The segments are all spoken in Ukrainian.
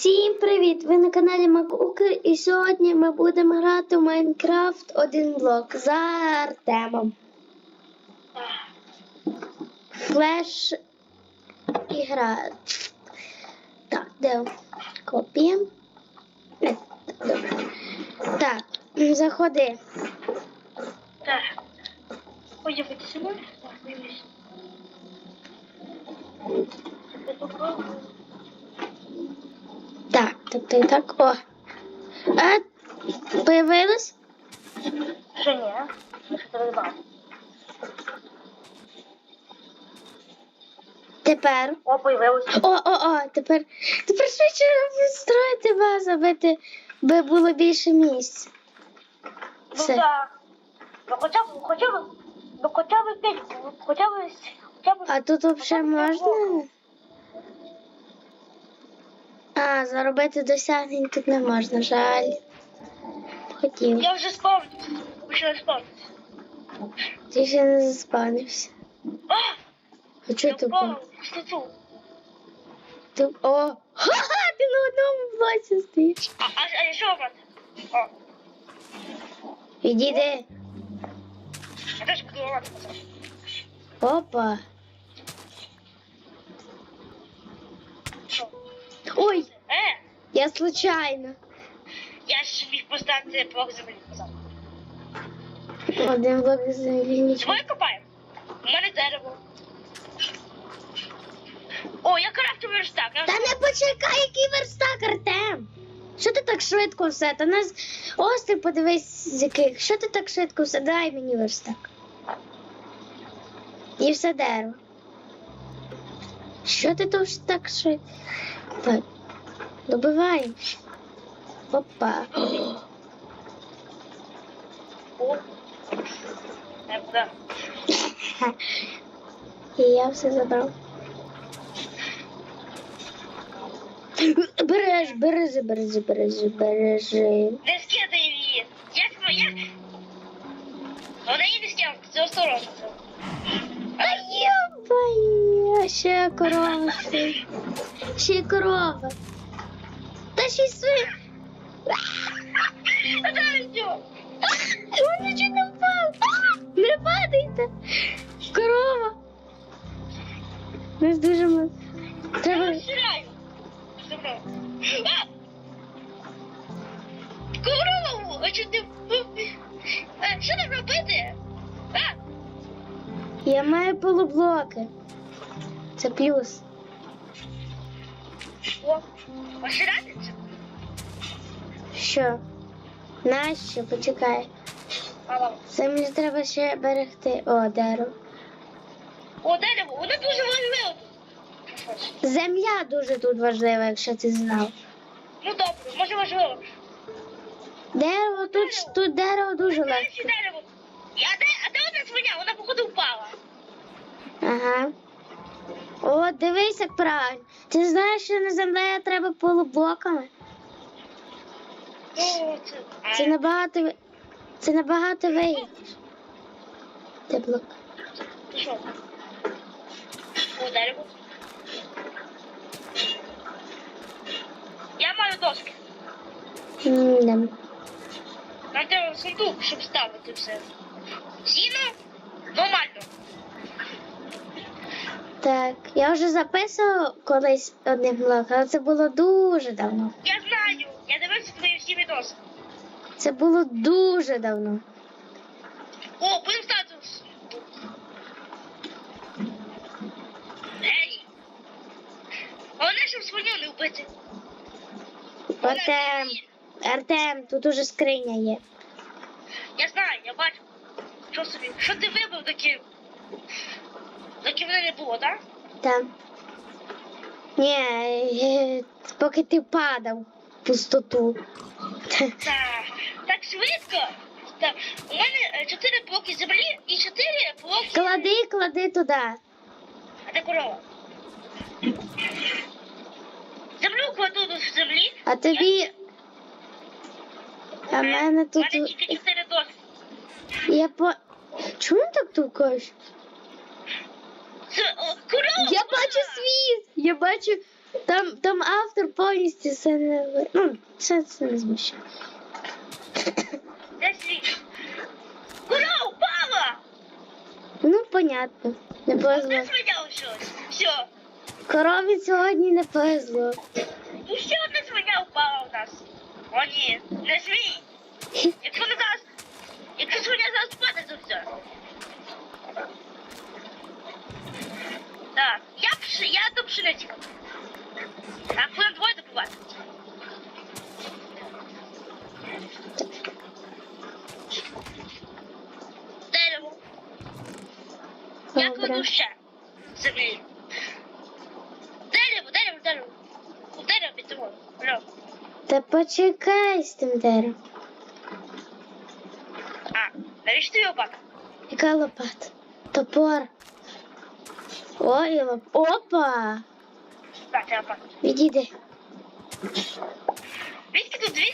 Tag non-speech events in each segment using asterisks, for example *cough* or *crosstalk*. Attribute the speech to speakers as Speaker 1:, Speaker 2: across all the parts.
Speaker 1: Всім привіт! Ви на каналі Макуки і сьогодні ми будемо грати в Майнкрафт один блок за Артемом. Флеш ігра. Так, де копія? Так, заходи.
Speaker 2: Так. Ой, я вытянула? Так, дивись.
Speaker 1: Так, так, так, так. О. А, появилось?
Speaker 2: Ще ні, я ще тебе бачу.
Speaker 1: Тепер.
Speaker 2: О, появилось.
Speaker 1: О, о, о, тепер, тепер швидше строїти вас, аби би було більше місць.
Speaker 2: Ну
Speaker 1: Все.
Speaker 2: так. Ну хоча б, хоча б, ну хоча б п'ять, ну, хоча б, хоча б.
Speaker 1: А тут взагалі можна? А, заробити досягнень тут не можна, жаль. Хотів.
Speaker 2: Я вже спавню. Вже спавнюся.
Speaker 1: Ти ще не заспавнився.
Speaker 2: А!
Speaker 1: А чого ти
Speaker 2: впав.
Speaker 1: Ти... О! Ха-ха! Ти на одному блоці стоїш.
Speaker 2: А, а, а що брати? О,
Speaker 1: Відійди.
Speaker 2: я теж буду.
Speaker 1: Опа. Ой,
Speaker 2: Е,
Speaker 1: я случайно.
Speaker 2: я ж міг поставити блок землі.
Speaker 1: Один блок землі нічого.
Speaker 2: Давай копаємо. У мене дерево. О, я крафту верстак. Я
Speaker 1: Та не почекай, який верстак, Артем. Що ти так швидко все? Та нас острів подивись з яких. Що ти так швидко все? Дай мені верстак. І все дерево. Що ти тут так швидко? Так. Добиваємо. Опа. І я все забрав. Береш, бережи, бережи, бережи, бережи.
Speaker 2: Не скидай її. Ви, як? Вона її не скинула, це осторожно.
Speaker 1: А йобай, ще корова. Ще. Корова. Та ще й свин. Нічого не впав. Не падайте. Корова. Нас дуже мало. Треба.
Speaker 2: Корову, а чи ти... Що нам робити?
Speaker 1: Я маю полублоки. Це плюс.
Speaker 2: О, розширяти це?
Speaker 1: Що? Нащо? Почекай.
Speaker 2: А.
Speaker 1: Це мені треба ще берегти. О, дерево.
Speaker 2: О, дерево, воно дуже важливо тут.
Speaker 1: Земля дуже тут важлива, якщо ти знав.
Speaker 2: Ну добре, може важливо.
Speaker 1: Дерево тут, тут дерево дуже легко.
Speaker 2: дерево. А де, а де одна свиня? Вона походу впала.
Speaker 1: Ага. О, дивись, як правильно. Ти знаєш, що на землі треба полублоками?
Speaker 2: Це...
Speaker 1: набагато це набагато вигідніше. Блок?
Speaker 2: ти що? О. Я маю доски.
Speaker 1: М-да.
Speaker 2: Нам треба сундук, щоб ставити все. Сіно? Нормально.
Speaker 1: Так, я вже записував колись одним блоком, але це було дуже давно.
Speaker 2: Я знаю. Я дивився твої всі відоси.
Speaker 1: Це було дуже давно.
Speaker 2: О, будемо сундук. Ей. Головне, щоб свиню не вбити.
Speaker 1: Артем, Артем, тут уже скриня є.
Speaker 2: Я знаю, я бачу. Що собі? Що ти вибив доки? Мене не було, так?
Speaker 1: Там. Ні, е, поки ти падав в пустоту.
Speaker 2: Так. Так швидко. Так. У мене е, чотири блоки землі і чотири блоки.
Speaker 1: Клади, клади туди.
Speaker 2: А де корова? Землю кладу до землі.
Speaker 1: А тобі. А в мене
Speaker 2: У мене тільки чотири доски.
Speaker 1: Я по. Чому так тукаєш?
Speaker 2: Це.
Speaker 1: Я бачу світ! Я бачу. Там, там автор повністю все не Ну, це, це не змущає.
Speaker 2: Де світ? Кура упала!
Speaker 1: Ну, понятно. Не повезло.
Speaker 2: Щось? Все.
Speaker 1: Корові сьогодні не повезло.
Speaker 2: І ще одна свиня впала у нас. О ні, не свій. *laughs* Якщо не зараз, якщо свиня зараз впаде, то все. Так, я пш... я до пшениці. Так, будемо двоє добувати. Дерево. Я кладу ще землі. Дерево, дерево, дерево. У дерево. Алло.
Speaker 1: Та почекай з тим деревом.
Speaker 2: А, навіщо тобі лопата?
Speaker 1: Яка лопата? Топор. Ой. Опа!
Speaker 2: Так, це лопата.
Speaker 1: Відійди.
Speaker 2: Звідки тут дві?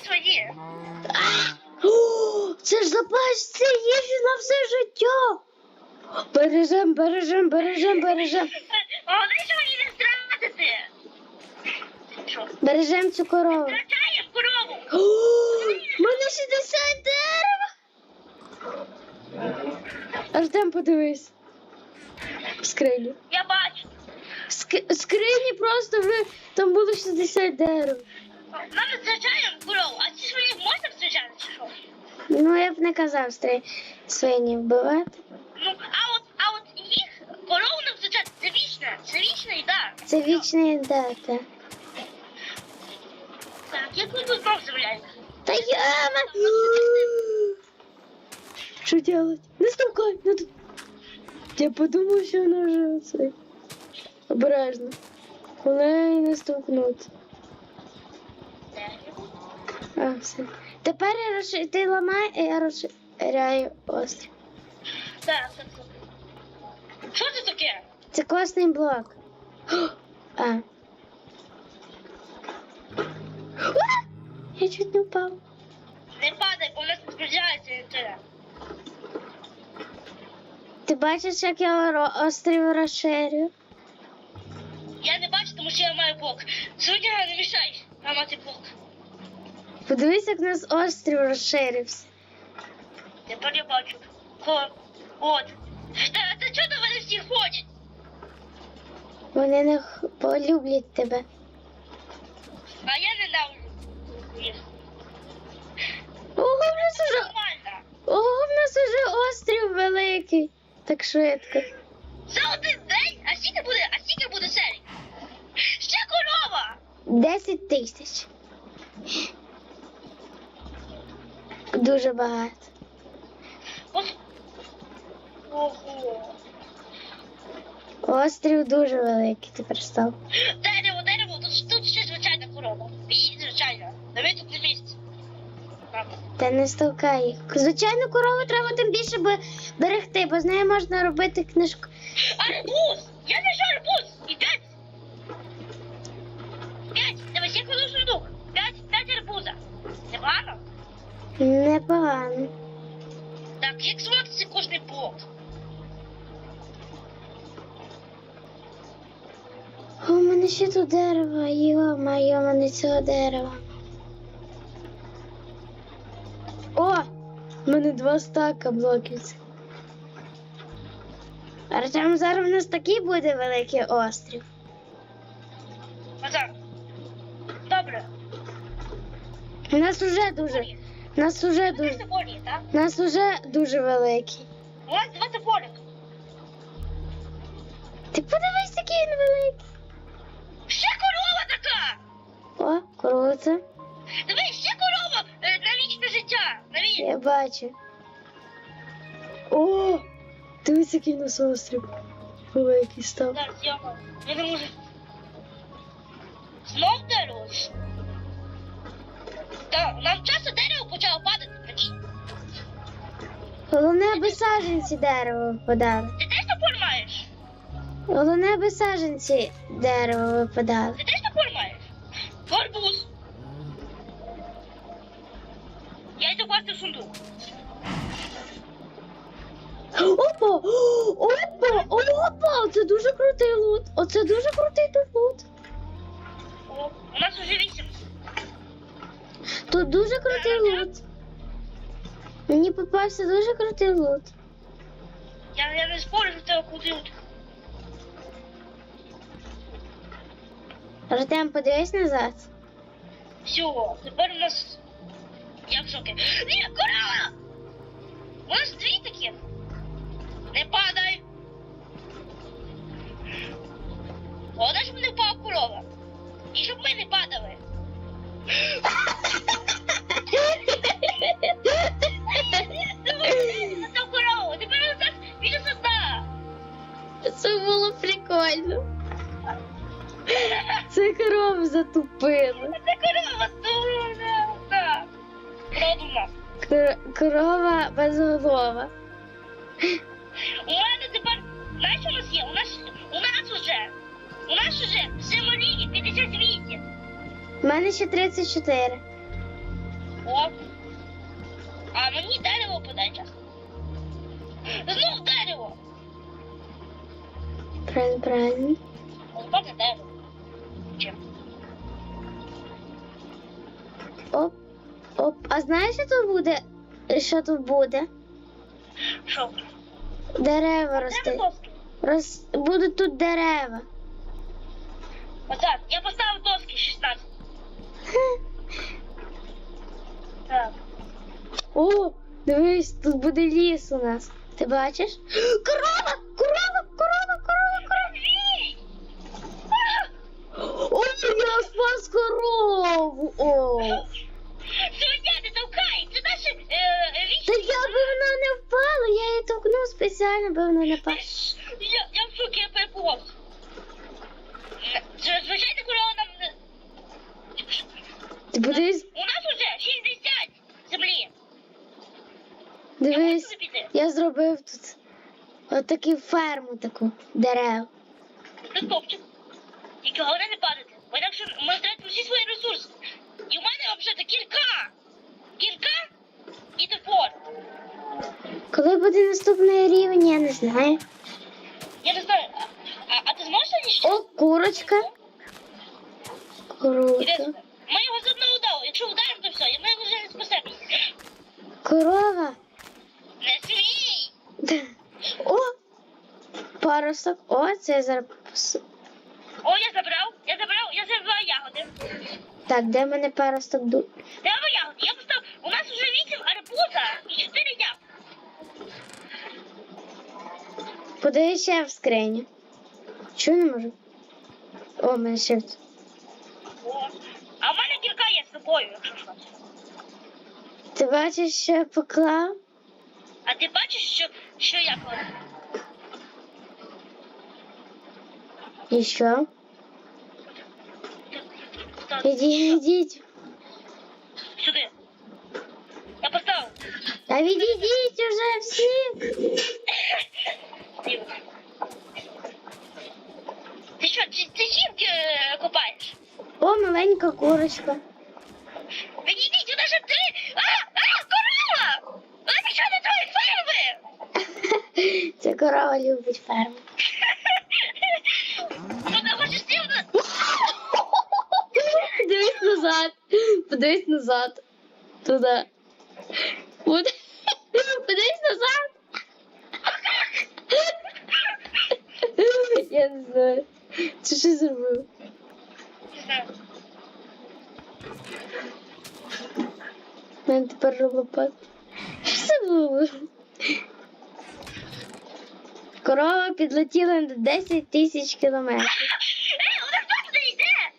Speaker 1: О, *gasps* це ж запас це їжі на все життя. Бережем, бережем, бережем, бережем. *laughs*
Speaker 2: Головне, що мені не стратити.
Speaker 1: Бережем цю корову.
Speaker 2: Втрачаємо корову. *gasps*
Speaker 1: Мене 60 дерева. Артем, подивись. Скрині.
Speaker 2: Я бачу.
Speaker 1: Ск- скрині просто ви там було 60 дерев.
Speaker 2: Нам не втрачаємо корову, а ці свині можна втрачати чи що?
Speaker 1: Ну, я б не казав стри... свині вбивати.
Speaker 2: Ну, а от, а от їх корову не втрачати, це вічне, це вічна їда.
Speaker 1: Це вічна дата.
Speaker 2: Так, як ви тут знов з'являєте?
Speaker 1: Та яма! Що делать? Не стукай! Не... т- Я подумав, що вона вже оце. Обережно. Головне не стукнути. А, все. Тепер я розши... ти ламай, а я розширяю острів.
Speaker 2: Так, так. Що це таке?
Speaker 1: Це костний блок. А. Я чуть не впав.
Speaker 2: Не падай, бо в нас зберігається інтернет.
Speaker 1: Ти бачиш, як я острів розширю?
Speaker 2: Я не бачу, тому що я маю блок. Сьогодні не мішай ламати блок.
Speaker 1: Подивись, як у нас острів розширився.
Speaker 2: Тепер я бачу. Ко... От. Та, та чого до мене всі ходять?
Speaker 1: Вони не х- полюблять тебе.
Speaker 2: А я ненавиджу їх.
Speaker 1: Ого, в нас уже,
Speaker 2: Нормально.
Speaker 1: ого, в нас уже острів великий. Так швидко.
Speaker 2: За один день? А скільки буде, а скільки буде серій? Ще корова!
Speaker 1: 10 тисяч. Дуже багато.
Speaker 2: Ого.
Speaker 1: Острів дуже великий, тепер став.
Speaker 2: Дерево, дерево, тут, тут ще звичайна корова. І звичайна. Навіть тут не місце.
Speaker 1: Та не стовкай їх. Звичайно, корову треба тим більше бе- берегти, бо з нею можна робити книжку.
Speaker 2: Арбуз! Я знайшов арбуз! І п'ять! П'ять! Давай всіх хороший дух! П'ять, п'ять арбуза! Непогано?
Speaker 1: Непогано.
Speaker 2: Так, як зводиться кожний блок?
Speaker 1: О, у мене ще тут дерево, йо, моє, мене цього дерева. О! У мене два стака блоків. Артем, зараз у нас такий буде великий острів.
Speaker 2: Добре.
Speaker 1: У нас уже дуже. У нас уже дуже.
Speaker 2: так?
Speaker 1: У нас уже дуже великий.
Speaker 2: У нас два тополі.
Speaker 1: Ти подивись, який він великий.
Speaker 2: Ще корова така!
Speaker 1: О, круто.
Speaker 2: Дивись, ще корова е, на вічне життя. На віч...
Speaker 1: Я бачу. О! Дивись, який нас острів. Великий став.
Speaker 2: Зараз я, не можу. Знов дерево. Так, нам часто дерево почало падати. прикинь.
Speaker 1: Головне, аби саджанці дерево випадали.
Speaker 2: Ти теж тополь маєш?
Speaker 1: Головне, аби саджанці дерево випадали.
Speaker 2: Ти теж
Speaker 1: Оце дуже крутий тут лут.
Speaker 2: О, у нас уже вісім.
Speaker 1: Тут дуже крутий лут. Мені попався дуже крутий лут.
Speaker 2: Я, я не спорю, що це кудить.
Speaker 1: Артем, подивись назад.
Speaker 2: Все, тепер у нас. Я в шокі. Ні, корова! У нас дві такі. Не падай. І щоб ми не падали. Це тепер у нас більше сада.
Speaker 1: Це було прикольно. Це корову затупили.
Speaker 2: Це корова. Так. Продумав.
Speaker 1: Кор- Корова безголова.
Speaker 2: У мене тепер, знаєш, у нас є? У нас, у нас уже, у нас уже в землі 58.
Speaker 1: У мене ще 34.
Speaker 2: О. А мені дерево подай час. Знов дерево.
Speaker 1: Правильно, правильно.
Speaker 2: Не дерево. Чим?
Speaker 1: Оп, оп. А знаєш, що тут буде? Що тут буде?
Speaker 2: Що?
Speaker 1: Дерева
Speaker 2: Де
Speaker 1: рости. Рос... Будуть тут дерева.
Speaker 2: Оце, я поставив доски 16. Так.
Speaker 1: О, дивись, тут буде ліс у нас. Ти бачиш? Корова! Корова! Корова! Корова! Корова!
Speaker 2: Ей!
Speaker 1: Ой, я спас корову! О!
Speaker 2: Свиня, не толкай! Це наше е,
Speaker 1: Та я би вона не впала, я її толкнув спеціально, би вона не впала.
Speaker 2: Я, я в шокі, я перепугався. Звичайно, нам.
Speaker 1: Ти подивись,
Speaker 2: У нас уже 60 землі. Я можу
Speaker 1: дивись,
Speaker 2: піти?
Speaker 1: я зробив тут отаку ферму таку дерев.
Speaker 2: Це топчик. Тільки головне не падати. Бо інакше ми втратимо всі свої ресурси. І в мене взагалі кілька. Кілька і топор.
Speaker 1: Коли буде наступний рівень, я не знаю.
Speaker 2: Я не знаю, а, а, а ти зможеш ніщо?
Speaker 1: О, курочка. Круто.
Speaker 2: Ми його з одного удару. Якщо ударимо, то все, ми вже не спасемо.
Speaker 1: Корова.
Speaker 2: Не смій! *laughs*
Speaker 1: О! Парусок. О, це зараз.
Speaker 2: О, я забрав, я забрав, я забрав ягоди.
Speaker 1: Так, де в мене парусок ду?
Speaker 2: Де ви ягоди? Я поставив, у нас вже 8 арбуза і 4 ягоди.
Speaker 1: Подивись ще в скриню. Чого не можу? О, в мене ще. в-
Speaker 2: О, а в мене кілька є з собою, якщо що.
Speaker 1: Ти бачиш, що я поклав?
Speaker 2: А ти бачиш, що, що я кладу?
Speaker 1: І що?
Speaker 2: Так,
Speaker 1: Ідіть, ідіть.
Speaker 2: Сюди. Я поставив.
Speaker 1: Та відійдіть уже всі.
Speaker 2: Що, ти, ти жінки е, копаєш?
Speaker 1: О, маленька курочка.
Speaker 2: Відійдіть, у нас же три. А, а, корова! Вона нічого не твої ферми! *laughs*
Speaker 1: Це корова любить ферму. *laughs*
Speaker 2: Вона хоче стівна.
Speaker 1: Подивись назад. Подивись назад. Туди. Под- Подивись назад. *laughs* Я не знаю. Це що зробив? Мене тепер робопад. Що це було? Корова підлетіла на 10 тисяч кілометрів.
Speaker 2: Ей, вона хто туди йде?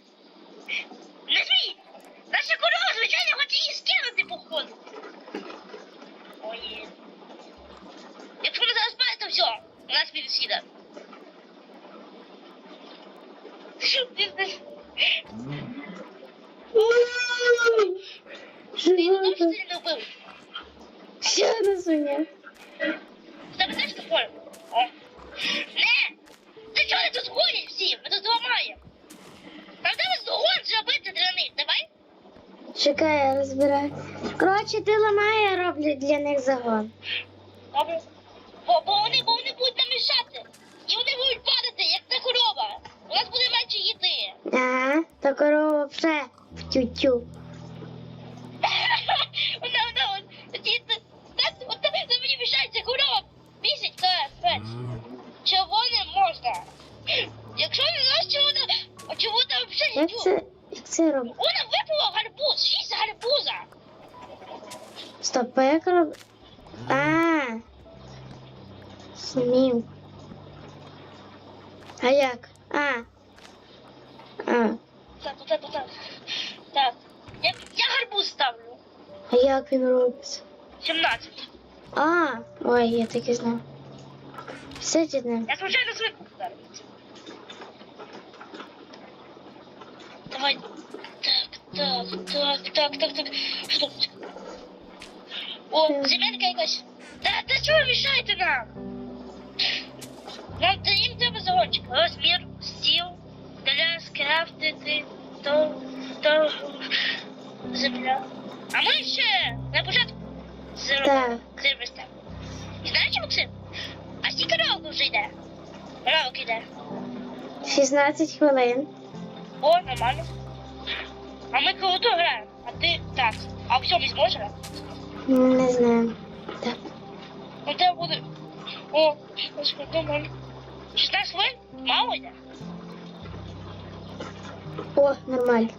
Speaker 2: Не смій! Наша корова, звичайно, хоче її скинути, походу. Ой. Якщо ми зараз спали, то все. У нас підсіда. Що ти знаєш?
Speaker 1: Що
Speaker 2: Ти його
Speaker 1: це?
Speaker 2: точно не вбив?
Speaker 1: Що на свиня?
Speaker 2: В тебе теж топор? О. Не! Ти чого не тут ходять всі? Ми тут зламаємо. Там треба згон зробити для них, давай?
Speaker 1: Чекай, я розбираю. Коротше, ти ламай, я роблю для них загон.
Speaker 2: Добре. Бо, бо вони, бо вони будуть нам мішати. І вони будуть падати, як та корова. У нас буде менше їди.
Speaker 1: Ага, Та корова вже в тютю.
Speaker 2: Вона, вона, та мені мішається корова. Бісить, капець. Чого не можна? Якщо не знаєш, чого вона, а чого там взагалі
Speaker 1: Як це, як це робить?
Speaker 2: Вона випила гарбуз, шість гарбуза.
Speaker 1: Стоп, а як роб... А. Смів. А як? А. А.
Speaker 2: Так, так, так, так. Так. Я, я гарбуз ставлю.
Speaker 1: А як він робиться?
Speaker 2: 17.
Speaker 1: А, я так і знав. Все.
Speaker 2: Я случайно свинку вдарив. Давай. Так, так, так, так, так, так. Що тут? О, земелька якась. Та, та ви мішаєте нам? Нам та їм треба загончик. Розмір, стіл, для скрафтити, то, то, земля. А ми ще на початку
Speaker 1: Так.
Speaker 2: Знаєш, Максим? А скільки ровок вже йде? Ровок йде.
Speaker 1: 16 хвилин.
Speaker 2: О, нормально. А ми круто граємо. А ти так. А в цьому зможеш грати?
Speaker 1: Не знаю. Так.
Speaker 2: У тебе буде. О, господи, нормально. 16 хвилин? Мало йде.
Speaker 1: О, нормально.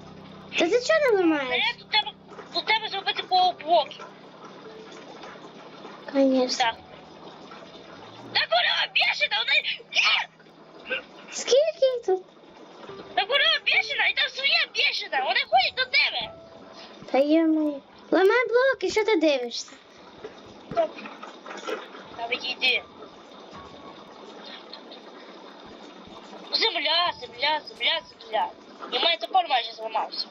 Speaker 1: Та ти чого не
Speaker 2: Та я тут тебе, тут тебе зробити по блоки.
Speaker 1: Конечно.
Speaker 2: Так. Та корова бешена, вона...
Speaker 1: Скільки їх тут?
Speaker 2: Та корова бешена, і там своя бешена. Вони ходять до тебе.
Speaker 1: Та є мої. Ламай блоки, що ти дивишся?
Speaker 2: Та відійди. Земля, земля, земля, земля. І мене топор майже зламався.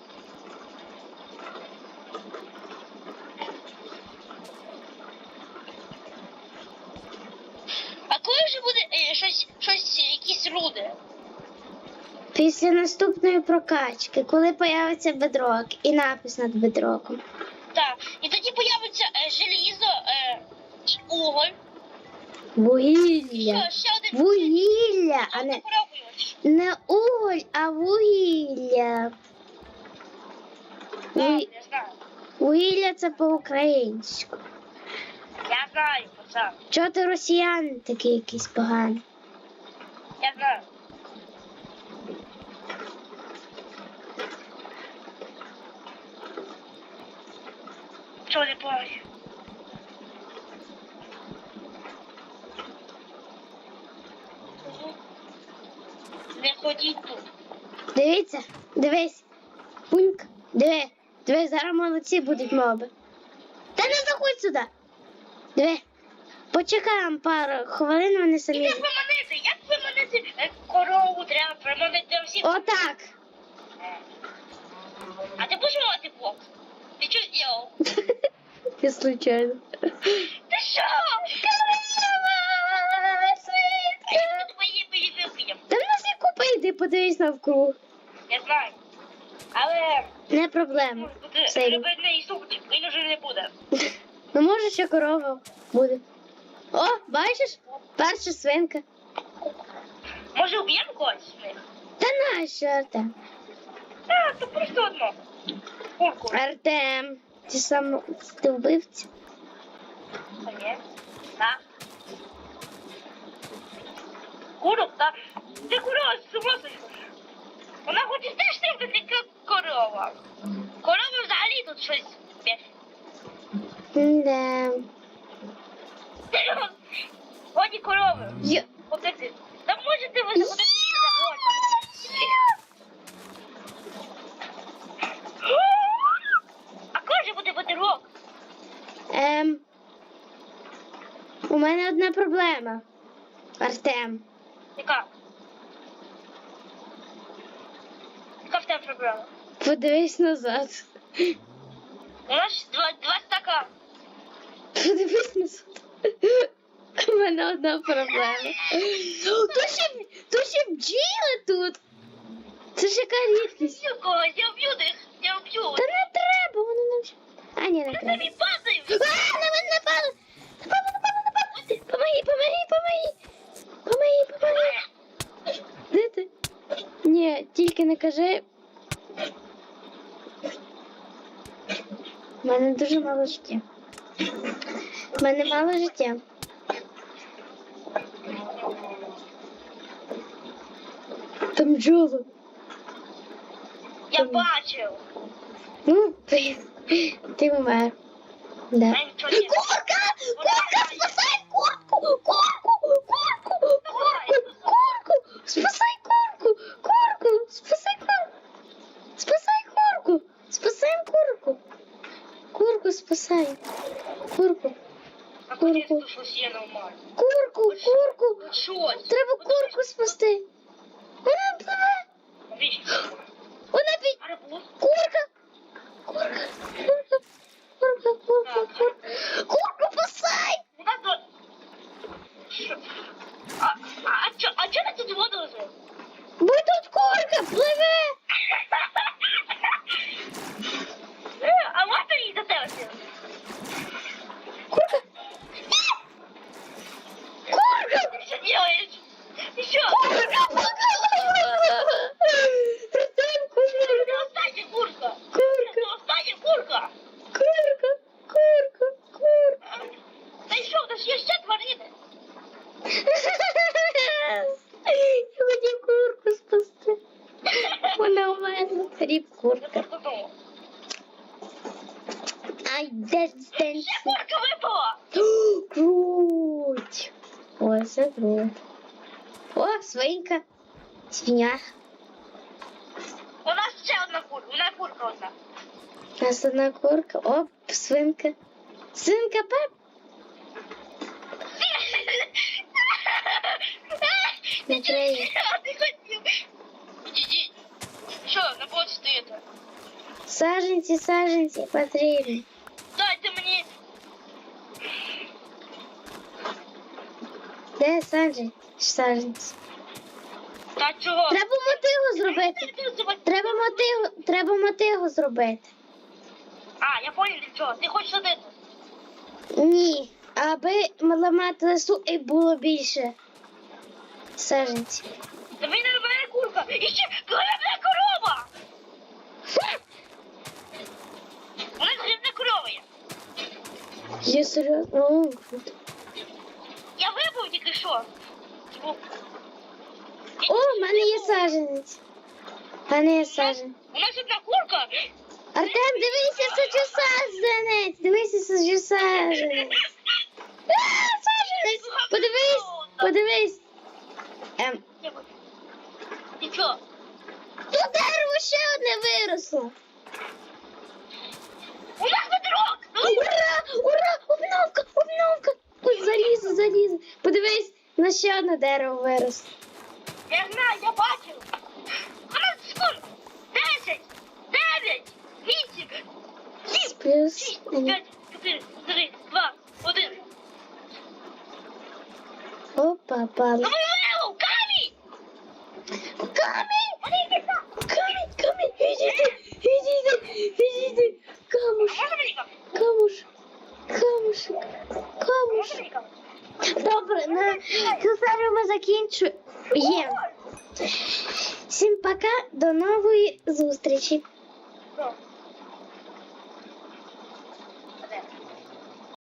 Speaker 2: А коли вже буде е, щось, щось, якісь руди?
Speaker 1: Після наступної прокачки, коли появиться бедрок і напис над бедроком.
Speaker 2: Так. І тоді появиться е, желізо е, і уголь.
Speaker 1: Вугілля.
Speaker 2: Що, ще один
Speaker 1: Вугілля, а не, не уголь, а вугілля.
Speaker 2: Так,
Speaker 1: Ву-
Speaker 2: я знаю.
Speaker 1: Вугілля це по-українську.
Speaker 2: Я знаю, пацан.
Speaker 1: Чого ти росіян такий якийсь поганий?
Speaker 2: Я знаю. Чого не помню? Не ходіть тут.
Speaker 1: Дивіться, дивись. Пуньк, диви, диви, зараз молодці будуть моби. Та не заходь сюди. Диви. Почекаємо пару хвилин, вони самі.
Speaker 2: як виманити? Як виманити е, корову треба виманити всіх?
Speaker 1: Отак.
Speaker 2: А ти будеш мати блок? Ти що зробив? *laughs*
Speaker 1: Я случайно.
Speaker 2: Ти що?
Speaker 1: Швидко.
Speaker 2: Поїм, поїм, поїм.
Speaker 1: Та в нас є купа йди, подивись навкруг.
Speaker 2: Я знаю. Але
Speaker 1: Не проблема.
Speaker 2: може бути супчик, він уже не буде.
Speaker 1: Ну може ще корова буде. О, бачиш? Перша свинка.
Speaker 2: Може уб'ємо когось з них?
Speaker 1: Та нащо, Артем?
Speaker 2: Так, то просто одно. Курку.
Speaker 1: Артем, ти сам ти вбивця?
Speaker 2: Та ні. Так. Курок, так. Ти корова з ума сошла. Вона хоче теж стрибати, як корова. Корова взагалі тут щось.
Speaker 1: Да.
Speaker 2: Годі корови.
Speaker 1: Я...
Speaker 2: Покажи. Та можете ви заходити А коли буде батерок?
Speaker 1: Ем, у мене одна проблема. Артем.
Speaker 2: Яка? Яка в тебе проблема?
Speaker 1: Подивись назад.
Speaker 2: У нас два, два стака.
Speaker 1: Подивись назад. У мене одна проблема. То ще, то ще бджіла тут. Це ж яка рідкість.
Speaker 2: Я я вб'ю їх, я вб'ю.
Speaker 1: Та не треба, вони нам. А ні, не треба.
Speaker 2: Я падаю.
Speaker 1: А, на мене напали. Напали, напали, напали. Помоги, помоги, помоги. Помоги, помоги. Де ти? Ні, тільки не кажи. У мене дуже мало життя. У мене мало життя. Там Джова.
Speaker 2: Я бачив.
Speaker 1: Ну, ти, ти умер. Да. Курка! Курка! Спасай курку! Курку! Курку! Курку! Курку! Спасай курку! Курку! Спасай курку! Спасай курку! Спасаем курку! Курку спасай! Курку!
Speaker 2: Нормально.
Speaker 1: Курку! Курку! Треба курку спасти! Вона пливе! Вона під...
Speaker 2: Арбуз?
Speaker 1: Курка! Курка! Курка! Курка! Курка! Курка! Ой, це круть. О, свинка. Свиня.
Speaker 2: У нас ще одна курка. У нас курка одна.
Speaker 1: У нас одна курка. Оп, свинка. Свинка Пеп. Не треба.
Speaker 2: Я не хотів. Ідіть. Що, на боці стоїте?
Speaker 1: Саженці, саженці потрібні. Де саджанці? Саджанці.
Speaker 2: Та чого?
Speaker 1: Треба мотигу зробити. Треба мотигу, треба мотигу зробити.
Speaker 2: А, я понял, для чого. Ти хочеш садити?
Speaker 1: Ні, аби ламати лесу і було більше саджанців.
Speaker 2: Та мені не мене курка. І ще грибна корова. Нас грибна корова є.
Speaker 1: Я серйозно. Круто.
Speaker 2: Вибув тільки що. Звук.
Speaker 1: О, в мене є
Speaker 2: вибув.
Speaker 1: саджанець. В мене є саджанець.
Speaker 2: У нас одна курка.
Speaker 1: Артем, дивися, саджу саджанець. Дивися, саджу саджанець. А, Саджанець! Подивись, подивись. Ем,
Speaker 2: Ти що?
Speaker 1: тут дерево ще одне виросло.
Speaker 2: У нас ведрок.
Speaker 1: Ура! Ура! Обновка! На ще одне дерево вирос.
Speaker 2: Я знаю, я бачив. У нас сколько? Десять, дев'ять, вісім, сім,
Speaker 1: Плюс.
Speaker 2: шість,
Speaker 1: один.
Speaker 2: п'ять, чотири, три, два, один.
Speaker 1: Опа, пан.
Speaker 2: Завалило, камінь!
Speaker 1: Камінь!
Speaker 2: Вони йдуть на.
Speaker 1: Камінь, камінь! Відійди! Відійди! Відійди! Камуш!
Speaker 2: А можна мені камінь?
Speaker 1: Камуш! Камушек!
Speaker 2: А
Speaker 1: Камуш!
Speaker 2: Можна мені камінь?
Speaker 1: Добре, на цю серію ми закінчуємо. Всім пока, до нової зустрічі.